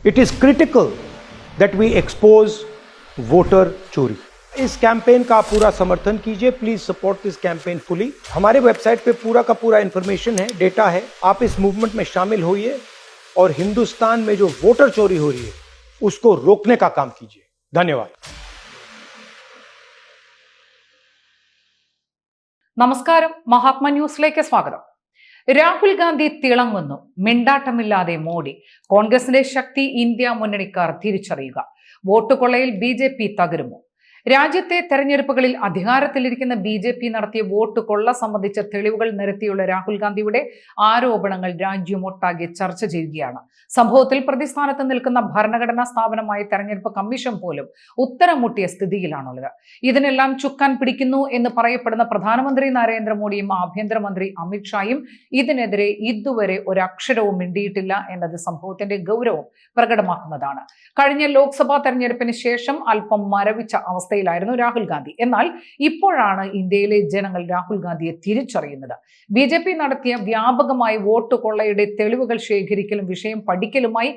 It is critical that we expose voter चोरी इस campaign का आप पूरा समर्थन कीजिए please support this campaign fully हमारे वेबसाइट पे पूरा का पूरा इंफॉर्मेशन है डेटा है आप इस मूवमेंट में शामिल होइए और हिंदुस्तान में जो वोटर चोरी हो रही है उसको रोकने का काम कीजिए धन्यवाद നമസ്കാരം മഹാത്മ ന്യൂസിലേക്ക് സ്വാഗതം രാഹുൽ ഗാന്ധി തിളങ്ങുന്നു. മിണ്ടാട്ടമില്ലാതെ മോഡി. കോൺഗ്രസിന്റെ ശക്തി ഇന്ത്യ മുന്നണിക്കാർ തിരിച്ചറിയുക. വോട്ട് കൊള്ളയിൽ ബി ജെ പി തകരുമോ? രാജ്യത്തെ തെരഞ്ഞെടുപ്പുകളിൽ അധികാരത്തിലിരിക്കുന്ന ബി ജെ പി നടത്തിയ വോട്ട് കൊള്ള സംബന്ധിച്ച തെളിവുകൾ നിരത്തിയുള്ള രാഹുൽ ഗാന്ധിയുടെ ആരോപണങ്ങൾ രാജ്യമൊട്ടാകെ ചർച്ച ചെയ്യുകയാണ്. സംഭവത്തിൽ പ്രതിസ്ഥാനത്ത് നിൽക്കുന്ന ഭരണഘടനാ സ്ഥാപനമായ തെരഞ്ഞെടുപ്പ് കമ്മീഷൻ പോലും ഉത്തരം മുട്ടിയ സ്ഥിതിയിലാണുള്ളത്. ഇതിനെല്ലാം ചുക്കാൻ പിടിക്കുന്നു എന്ന് പറയപ്പെടുന്ന പ്രധാനമന്ത്രി നരേന്ദ്രമോദിയും ആഭ്യന്തരമന്ത്രി അമിത്ഷായും ഇതിനെതിരെ ഇതുവരെ ഒരക്ഷരവും മിണ്ടിയിട്ടില്ല എന്നത് സംഭവത്തിന്റെ ഗൗരവം പ്രകടമാക്കുന്നതാണ്. കഴിഞ്ഞ ലോക്സഭാ തെരഞ്ഞെടുപ്പിന് ശേഷം അല്പം മരവിച്ച അവസ്ഥയിലായിരുന്നു രാഹുൽ ഗാന്ധി. എന്നാൽ ഇപ്പോഴാണ് ഇന്ത്യയിലെ ജനങ്ങൾ രാഹുൽ ഗാന്ധിയെ തിരിച്ചറിയുന്നത്. ബി ജെ പി നടത്തിയ വ്യാപകമായ വോട്ട് കൊള്ളയുടെ തെളിവുകൾ ശേഖരിക്കലും വിഷയം പഠിക്കലുമായി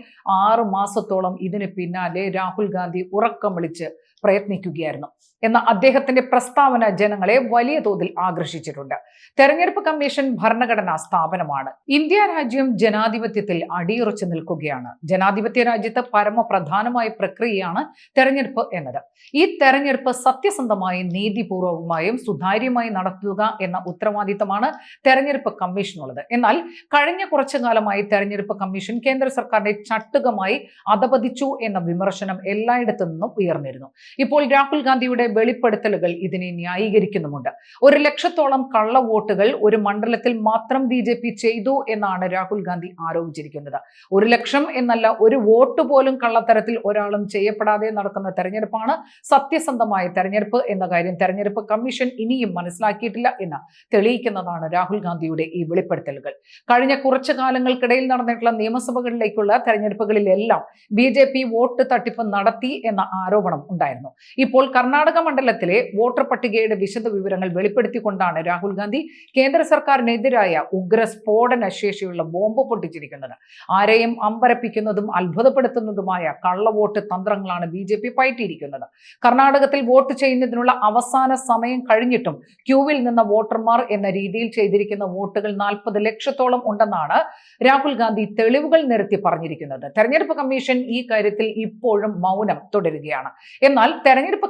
ആറ് മാസത്തോളം ഇതിന് പിന്നാലെ രാഹുൽ ഗാന്ധി ഉറക്കം വിളിച്ച് പ്രയത്നിക്കുകയായിരുന്നു. എന്ന അദ്ദേഹത്തിന്റെ പ്രസ്താവന ജനങ്ങളെ വലിയ തോതിൽ ആകർഷിച്ചിട്ടുണ്ട്. തെരഞ്ഞെടുപ്പ് കമ്മീഷൻ ഭരണഘടനാ സ്ഥാപനമാണ്. ഇന്ത്യ രാജ്യം ജനാധിപത്യത്തിൽ അടിയുറച്ചു നിൽക്കുകയാണ്. ജനാധിപത്യ രാജ്യത്ത് പരമപ്രധാനമായ പ്രക്രിയയാണ് തെരഞ്ഞെടുപ്പ് എന്നത്. ഈ തെരഞ്ഞെടുപ്പ് സത്യസന്ധമായും നീതിപൂർവകമായും സുതാര്യമായി നടത്തുക എന്ന ഉത്തരവാദിത്തമാണ് തെരഞ്ഞെടുപ്പ് കമ്മീഷനുള്ളത്. എന്നാൽ കഴിഞ്ഞ കുറച്ചു കാലമായി തെരഞ്ഞെടുപ്പ് കമ്മീഷൻ കേന്ദ്ര സർക്കാരിനെ ചട്ടുകമായി അധപതിച്ചു എന്ന വിമർശനം എല്ലായിടത്തു നിന്നും ഉയർന്നിരുന്നു. ഇപ്പോൾ രാഹുൽ ഗാന്ധിയുടെ വെളിപ്പെടുത്തലുകൾ ഇതിനെ ന്യായീകരിക്കുന്നുമുണ്ട്. ഒരു ലക്ഷത്തോളം കള്ള വോട്ടുകൾ ഒരു മണ്ഡലത്തിൽ മാത്രം ബി ജെ പി ചെയ്തു എന്നാണ് രാഹുൽ ഗാന്ധി ആരോപിച്ചിരിക്കുന്നത്. ഒരു ലക്ഷം എന്നല്ല ഒരു വോട്ട് പോലും കള്ളത്തരത്തിൽ ഒരാളും ചെയ്യപ്പെടാതെ നടക്കുന്ന തെരഞ്ഞെടുപ്പാണ് സത്യസന്ധമായ തെരഞ്ഞെടുപ്പ് എന്ന കാര്യം തെരഞ്ഞെടുപ്പ് കമ്മീഷൻ ഇനിയും മനസ്സിലാക്കിയിട്ടില്ല എന്ന് തെളിയിക്കുന്നതാണ് രാഹുൽ ഗാന്ധിയുടെ ഈ വെളിപ്പെടുത്തലുകൾ. കഴിഞ്ഞ കുറച്ചു കാലങ്ങൾക്കിടയിൽ നടന്നിട്ടുള്ള നിയമസഭകളിലേക്കുള്ള തെരഞ്ഞെടുപ്പുകളിലെല്ലാം ബി ജെ പി വോട്ട് തട്ടിപ്പ് നടത്തി എന്ന ആരോപണം ഉണ്ടായിരുന്നു. ഇപ്പോൾ കർണാടക മണ്ഡലത്തിലെ വോട്ടർ പട്ടികയുടെ വിശദ വിവരങ്ങൾ വെളിപ്പെടുത്തിക്കൊണ്ടാണ് രാഹുൽ ഗാന്ധി കേന്ദ്ര സർക്കാരിനെതിരായ ഉഗ്ര സ്ഫോടന ശേഷിയുള്ള ബോംബ് പൊട്ടിച്ചിരിക്കുന്നത്. ആരെയും അമ്പരപ്പിക്കുന്നതും അത്ഭുതപ്പെടുത്തുന്നതുമായ കള്ളവോട്ട് തന്ത്രങ്ങളാണ് ബി ജെ പി പയറ്റിയിരിക്കുന്നത്. കർണാടകത്തിൽ വോട്ട് ചെയ്യുന്നതിനുള്ള അവസാന സമയം കഴിഞ്ഞിട്ടും ക്യൂവിൽ നിന്ന വോട്ടർമാർ എന്ന രീതിയിൽ ചെയ്തിരിക്കുന്ന വോട്ടുകൾ നാൽപ്പത് ലക്ഷത്തോളം ഉണ്ടെന്നാണ് രാഹുൽ ഗാന്ധി തെളിവുകൾ നിരത്തി പറഞ്ഞിരിക്കുന്നത്. തെരഞ്ഞെടുപ്പ് കമ്മീഷൻ ഈ കാര്യത്തിൽ ഇപ്പോഴും മൗനം തുടരുകയാണ്. എന്നാൽ തെരഞ്ഞെടുപ്പ്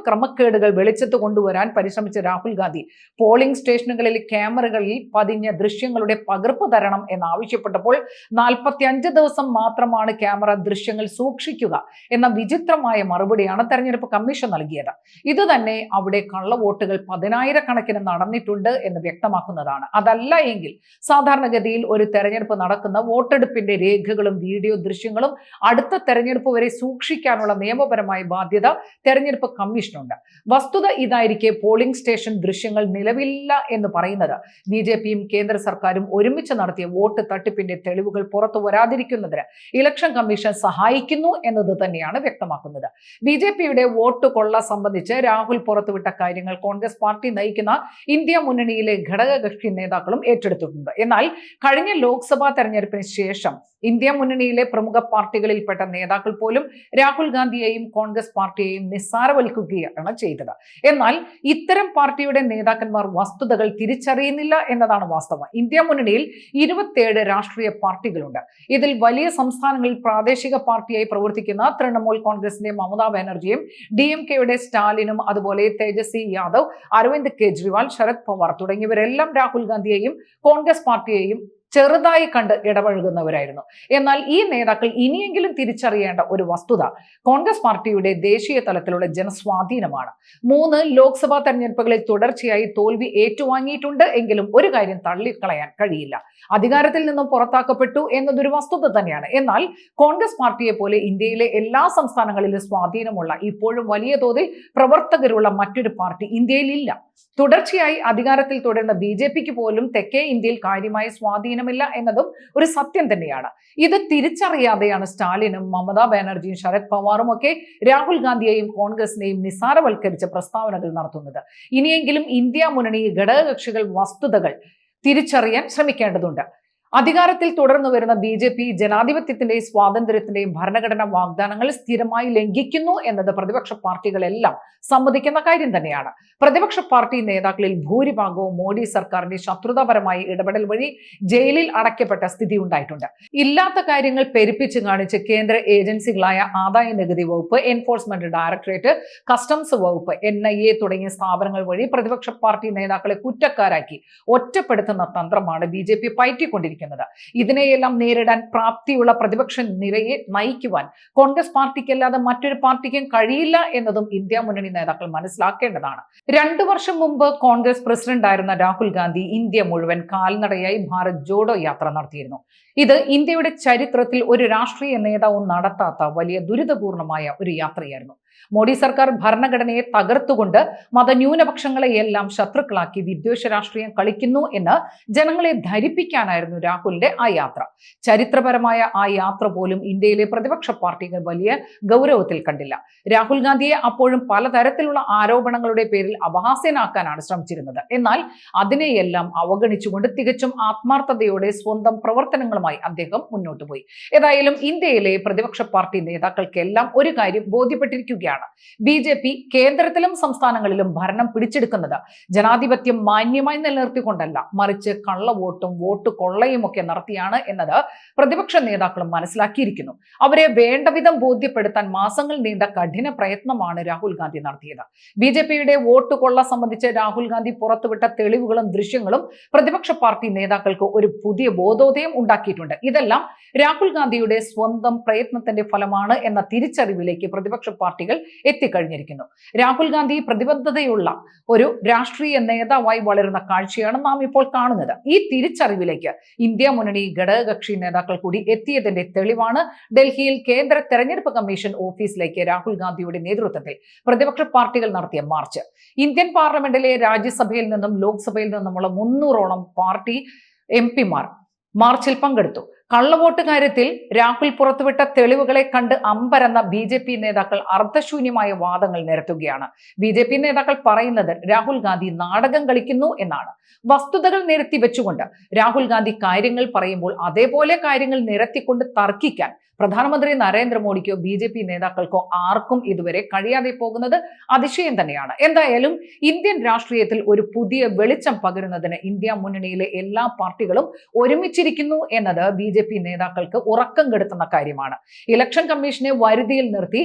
ക്രമക്കേടുകൾ വെളിച്ചത്ത് കൊണ്ടുവരാൻ പരിശ്രമിച്ച രാഹുൽ ഗാന്ധി പോളിംഗ് സ്റ്റേഷനുകളിൽ ക്യാമറകളിൽ പതിഞ്ഞ ദൃശ്യങ്ങളുടെ പകർപ്പ് തരണം എന്നാവശ്യപ്പെട്ടപ്പോൾ നാൽപ്പത്തി അഞ്ച് ദിവസം മാത്രമാണ് ക്യാമറ ദൃശ്യങ്ങൾ സൂക്ഷിക്കുക എന്ന വിചിത്രമായ മറുപടിയാണ് തെരഞ്ഞെടുപ്പ് കമ്മീഷൻ നൽകിയത്. ഇത് തന്നെ അവിടെ കള്ളവോട്ടുകൾ പതിനായിരക്കണക്കിന് നടന്നിട്ടുണ്ട് എന്ന് വ്യക്തമാക്കുന്നതാണ്. അതല്ല എങ്കിൽ സാധാരണഗതിയിൽ ഒരു തെരഞ്ഞെടുപ്പ് നടക്കുന്ന വോട്ടെടുപ്പിന്റെ രേഖകളും വീഡിയോ ദൃശ്യങ്ങളും അടുത്ത തെരഞ്ഞെടുപ്പ് വരെ സൂക്ഷിക്കാനുള്ള നിയമപരമായ ബാധ്യത തെരഞ്ഞെടുപ്പ് കമ്മീഷനുണ്ട്. വസ്തുത ഇതായിരിക്കെ പോളിംഗ് സ്റ്റേഷൻ ദൃശ്യങ്ങൾ നിലവില്ല എന്ന് പറയുന്നത്. ബി ജെ പിയും കേന്ദ്ര സർക്കാരും ഒരുമിച്ച് നടത്തിയ വോട്ട് തട്ടിപ്പിന്റെ തെളിവുകൾ പുറത്തു വരാതിരിക്കുന്നതിന് ഇലക്ഷൻ കമ്മീഷൻ സഹായിക്കുന്നു എന്നത് തന്നെയാണ് വ്യക്തമാക്കുന്നത്. ബി ജെ പിയുടെ വോട്ട് കൊള്ള സംബന്ധിച്ച് രാഹുൽ പുറത്തുവിട്ട കാര്യങ്ങൾ കോൺഗ്രസ് പാർട്ടി നയിക്കുന്ന ഇന്ത്യ മുന്നണിയിലെ ഘടകകക്ഷി നേതാക്കളും ഏറ്റെടുത്തിട്ടുണ്ട്. എന്നാൽ കഴിഞ്ഞ ലോക്സഭാ തെരഞ്ഞെടുപ്പിന് ശേഷം ഇന്ത്യ മുന്നണിയിലെ പ്രമുഖ പാർട്ടികളിൽപ്പെട്ട നേതാക്കൾ പോലും രാഹുൽ ഗാന്ധിയെയും കോൺഗ്രസ് പാർട്ടിയെയും നിസ്സാരവൽക്കുകയാണ് ചെയ്തത്. എന്നാൽ ഇത്തരം പാർട്ടിയുടെ നേതാക്കന്മാർ വസ്തുതകൾ തിരിച്ചറിയുന്നില്ല എന്നതാണ് വാസ്തവം. ഇന്ത്യ മുന്നണിയിൽ ഇരുപത്തിയേഴ് രാഷ്ട്രീയ പാർട്ടികളുണ്ട്. ഇതിൽ വലിയ സംസ്ഥാനങ്ങളിൽ പ്രാദേശിക പാർട്ടിയായി പ്രവർത്തിക്കുന്ന തൃണമൂൽ കോൺഗ്രസിന്റെ മമതാ ബാനർജിയും ഡി എം കെയുടെ സ്റ്റാലിനും അതുപോലെ തേജസ്വി യാദവ് അരവിന്ദ് കെജ്രിവാൾ ശരത് പവാർ തുടങ്ങിയവരെല്ലാം രാഹുൽ ഗാന്ധിയെയും കോൺഗ്രസ് പാർട്ടിയെയും ചെറുതായി കണ്ട് ഇടപഴകുന്നവരായിരുന്നു. എന്നാൽ ഈ നേതാക്കൾ ഇനിയെങ്കിലും തിരിച്ചറിയേണ്ട ഒരു വസ്തുത കോൺഗ്രസ് പാർട്ടിയുടെ ദേശീയ തലത്തിലുള്ള ജനസ്വാധീനമാണ്. മൂന്ന് ലോക്സഭാ തെരഞ്ഞെടുപ്പുകളിൽ തുടർച്ചയായി തോൽവി ഏറ്റുവാങ്ങിയിട്ടുണ്ട് എങ്കിലും ഒരു കാര്യം തള്ളിക്കളയാൻ കഴിയില്ല. അധികാരത്തിൽ നിന്നും പുറത്താക്കപ്പെട്ടു എന്നതൊരു വസ്തുത തന്നെയാണ്. എന്നാൽ കോൺഗ്രസ് പാർട്ടിയെ പോലെ ഇന്ത്യയിലെ എല്ലാ സംസ്ഥാനങ്ങളിലും സ്വാധീനമുള്ള ഇപ്പോഴും വലിയ തോതിൽ പ്രവർത്തകരുള്ള മറ്റൊരു പാർട്ടി ഇന്ത്യയിൽ ഇല്ല തുടർച്ചയായി അധികാരത്തിൽ തുടരുന്ന ബി പോലും തെക്കേ ഇന്ത്യയിൽ കാര്യമായ സ്വാധീനമില്ല എന്നതും ഒരു സത്യം തന്നെയാണ്. ഇത് തിരിച്ചറിയാതെയാണ് സ്റ്റാലിനും മമതാ ബാനർജിയും ശരത് പവാറും ഒക്കെ രാഹുൽ ഗാന്ധിയെയും കോൺഗ്രസിനെയും നിസാരവൽക്കരിച്ച പ്രസ്താവനകൾ നടത്തുന്നത്. ഇനിയെങ്കിലും ഇന്ത്യ മുന്നണി ഘടകകക്ഷികൾ വസ്തുതകൾ തിരിച്ചറിയാൻ ശ്രമിക്കേണ്ടതുണ്ട്. അധികാരത്തിൽ തുടർന്നു വരുന്ന ബി ജെ പി ജനാധിപത്യത്തിന്റെയും സ്വാതന്ത്ര്യത്തിന്റെയും ഭരണഘടനാ വാഗ്ദാനങ്ങൾ സ്ഥിരമായി ലംഘിക്കുന്നു എന്നത് പ്രതിപക്ഷ പാർട്ടികളെല്ലാം സമ്മതിക്കുന്ന കാര്യം തന്നെയാണ്. പ്രതിപക്ഷ പാർട്ടി നേതാക്കളിൽ ഭൂരിഭാഗവും മോഡി സർക്കാരിന്റെ ശത്രുതാപരമായ ഇടപെടൽ വഴി ജയിലിൽ അടയ്ക്കപ്പെട്ട സ്ഥിതി ഉണ്ടായിട്ടുണ്ട്. ഇല്ലാത്ത കാര്യങ്ങൾ പെരുപ്പിച്ച് കാണിച്ച് കേന്ദ്ര ഏജൻസികളായ ആദായ നികുതി വകുപ്പ് എൻഫോഴ്സ്മെന്റ് ഡയറക്ടറേറ്റ് കസ്റ്റംസ് വകുപ്പ് എൻ ഐ എ തുടങ്ങിയ സ്ഥാപനങ്ങൾ വഴി പ്രതിപക്ഷ പാർട്ടി നേതാക്കളെ കുറ്റക്കാരാക്കി ഒറ്റപ്പെടുത്തുന്ന തന്ത്രമാണ് ബി ജെ പി പയറ്റിക്കൊണ്ടിരിക്കുന്നത്. ഇതിനെയെല്ലാം നേരിടാൻ പ്രാപ്തിയുള്ള പ്രതിപക്ഷ നിരയെ നയിക്കുവാൻ കോൺഗ്രസ് പാർട്ടിക്കല്ലാതെ മറ്റൊരു പാർട്ടിക്കും കഴിയില്ല എന്നതും ഇന്ത്യ മുന്നണി നേതാക്കൾ മനസ്സിലാക്കേണ്ടതാണ്. രണ്ടു വർഷം മുമ്പ് കോൺഗ്രസ് പ്രസിഡന്റ് ആയിരുന്ന രാഹുൽ ഗാന്ധി ഇന്ത്യ മുഴുവൻ കാൽനടയായി ഭാരത് ജോഡോ യാത്ര നടത്തിയിരുന്നു. ഇത് ഇന്ത്യയുടെ ചരിത്രത്തിൽ ഒരു രാഷ്ട്രീയ നേതാവും നടത്താത്ത വലിയ ദുരിതപൂർണമായ ഒരു യാത്രയായിരുന്നു. മോഡി സർക്കാർ ഭരണഘടനയെ തകർത്തുകൊണ്ട് മതന്യൂനപക്ഷങ്ങളെയെല്ലാം ശത്രുക്കളാക്കി വിദ്വേഷ രാഷ്ട്രീയം കളിക്കുന്നു എന്ന് ജനങ്ങളെ ധരിപ്പിക്കാനായിരുന്നു രാഹുലിന്റെ ആ യാത്ര. ചരിത്രപരമായ ആ യാത്ര പോലും ഇന്ത്യയിലെ പ്രതിപക്ഷ പാർട്ടികൾ വലിയ ഗൗരവത്തിൽ കണ്ടില്ല. രാഹുൽ ഗാന്ധിയെ അപ്പോഴും പലതരത്തിലുള്ള ആരോപണങ്ങളുടെ പേരിൽ അപഹാസ്യനാക്കാനാണ് ശ്രമിച്ചിരുന്നത്. എന്നാൽ അതിനെയെല്ലാം അവഗണിച്ചുകൊണ്ട് തികച്ചും ആത്മാർത്ഥതയോടെ സ്വന്തം പ്രവർത്തനങ്ങളുമായി അദ്ദേഹം മുന്നോട്ട് പോയി. ഏതായാലും ഇന്ത്യയിലെ പ്രതിപക്ഷ പാർട്ടി നേതാക്കൾക്കെല്ലാം ഒരു കാര്യം ബോധ്യപ്പെട്ടിരിക്കുകയാണ് ബി ജെ പി കേന്ദ്രത്തിലും സംസ്ഥാനങ്ങളിലും ഭരണം പിടിച്ചെടുക്കുന്നത് ജനാധിപത്യം മാന്യമായി നിലനിർത്തിക്കൊണ്ടല്ല. മറിച്ച് കള്ള വോട്ടും വോട്ട് കൊള്ളയും ഒക്കെ നടത്തിയാണ് എന്നത് പ്രതിപക്ഷ നേതാക്കളും മനസ്സിലാക്കിയിരിക്കുന്നു. അവരെ വേണ്ടവിധം ബോധ്യപ്പെടുത്താൻ മാസങ്ങൾ നീണ്ട കഠിന പ്രയത്നമാണ് രാഹുൽ ഗാന്ധി നടത്തിയത്. ബി ജെ പിയുടെ വോട്ട് കൊള്ള സംബന്ധിച്ച് രാഹുൽ ഗാന്ധി പുറത്തുവിട്ട തെളിവുകളും ദൃശ്യങ്ങളും പ്രതിപക്ഷ പാർട്ടി നേതാക്കൾക്ക് ഒരു പുതിയ ബോധോദയം ഉണ്ടാക്കിയിട്ടുണ്ട്. ഇതെല്ലാം രാഹുൽ ഗാന്ധിയുടെ സ്വന്തം പ്രയത്നത്തിന്റെ ഫലമാണ് എന്ന തിരിച്ചറിവിലേക്ക് പ്രതിപക്ഷ പാർട്ടികൾ എത്തിക്കഴിഞ്ഞിരിക്കുന്നു. രാഹുൽ ഗാന്ധി പ്രതിബദ്ധതയുള്ള ഒരു രാഷ്ട്രീയ നേതാവായി വളരുന്ന കാഴ്ചയാണ് നാം ഇപ്പോൾ കാണുന്നത്. ഈ തിരിച്ചറിവിലേക്ക് ഇന്ത്യ മുന്നണി ഘടകകക്ഷി നേതാക്കൾ കൂടി എത്തിയതിന്റെ തെളിവാണ് ഡൽഹിയിൽ കേന്ദ്ര തെരഞ്ഞെടുപ്പ് കമ്മീഷൻ ഓഫീസിലേക്ക് രാഹുൽ ഗാന്ധിയുടെ നേതൃത്വത്തിൽ പ്രതിപക്ഷ പാർട്ടികൾ നടത്തിയ മാർച്ച്. ഇന്ത്യൻ പാർലമെന്റിലെ രാജ്യസഭയിൽ നിന്നും ലോക്സഭയിൽ നിന്നുമുള്ള മുന്നൂറോളം പാർട്ടി എം മാർച്ചിൽ പങ്കെടുത്തു. കള്ളവോട്ട് കാര്യത്തിൽ രാഹുൽ പുറത്തുവിട്ട തെളിവുകളെ കണ്ട് അമ്പരന്ന ബി ജെ പി നേതാക്കൾ അർത്ഥശൂന്യമായ വാദങ്ങൾ നിരത്തുകയാണ്. ബി ജെ പി നേതാക്കൾ പറയുന്നത് രാഹുൽ ഗാന്ധി നാടകം കളിക്കുന്നു എന്നാണ്. വസ്തുതകൾ നിരത്തി വെച്ചുകൊണ്ട് രാഹുൽ ഗാന്ധി കാര്യങ്ങൾ പറയുമ്പോൾ അതേപോലെ കാര്യങ്ങൾ നിരത്തിക്കൊണ്ട് തർക്കിക്കാൻ പ്രധാനമന്ത്രി നരേന്ദ്രമോദിക്കോ ബി ജെ പി നേതാക്കൾക്കോ ആർക്കും ഇതുവരെ കഴിയാതെ പോകുന്നത് അതിശയം തന്നെയാണ്. എന്തായാലും ഇന്ത്യൻ രാഷ്ട്രീയത്തിൽ ഒരു പുതിയ വെളിച്ചം പകരുന്നതിന് ഇന്ത്യ മുന്നണിയിലെ എല്ലാ പാർട്ടികളും ഒരുമിച്ചിരിക്കുന്നു എന്നത് ബി ജെ പി നേതാക്കൾക്ക് ഉറക്കം കെടുത്തുന്ന കാര്യമാണ്. ഇലക്ഷൻ കമ്മീഷനെ വരുതിയിൽ നിർത്തി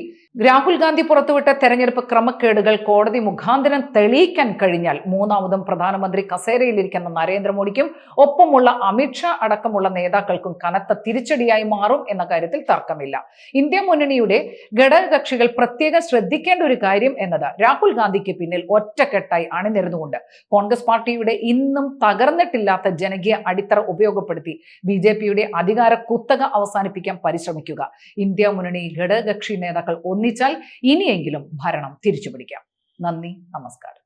രാഹുൽ ഗാന്ധി പുറത്തുവിട്ട തെരഞ്ഞെടുപ്പ് ക്രമക്കേടുകൾ കോടതി മുഖാന്തരം തെളിയിക്കാൻ കഴിഞ്ഞാൽ മൂന്നാമതും പ്രധാനമന്ത്രി കസേരയിലിരിക്കുന്ന നരേന്ദ്രമോദിക്കും ഒപ്പമുള്ള അമിത്ഷാ അടക്കമുള്ള നേതാക്കൾക്കും കനത്ത തിരിച്ചടിയായി മാറും എന്ന കാര്യത്തിൽ തർക്കമില്ല. ഇന്ത്യ മുന്നണിയുടെ ഘടകകക്ഷികൾ പ്രത്യേകം ശ്രദ്ധിക്കേണ്ട ഒരു കാര്യം എന്നത് രാഹുൽ ഗാന്ധിക്ക് പിന്നിൽ ഒറ്റക്കെട്ടായി അണിനിരുന്നുകൊണ്ട് കോൺഗ്രസ് പാർട്ടിയുടെ ഇന്നും തകർന്നിട്ടില്ലാത്ത ജനകീയ അടിത്തറ ഉപയോഗപ്പെടുത്തി ബി ജെ പിയുടെ അധികാര കുത്തക അവസാനിപ്പിക്കാൻ പരിശ്രമിക്കുക. ഇന്ത്യ മുന്നണി ഘടകകക്ഷി നേതാക്കൾ ഒന്നിച്ചാൽ ഇനിയെങ്കിലും ഭരണം തിരിച്ചുപിടിക്കാം. നന്ദി നമസ്കാരം.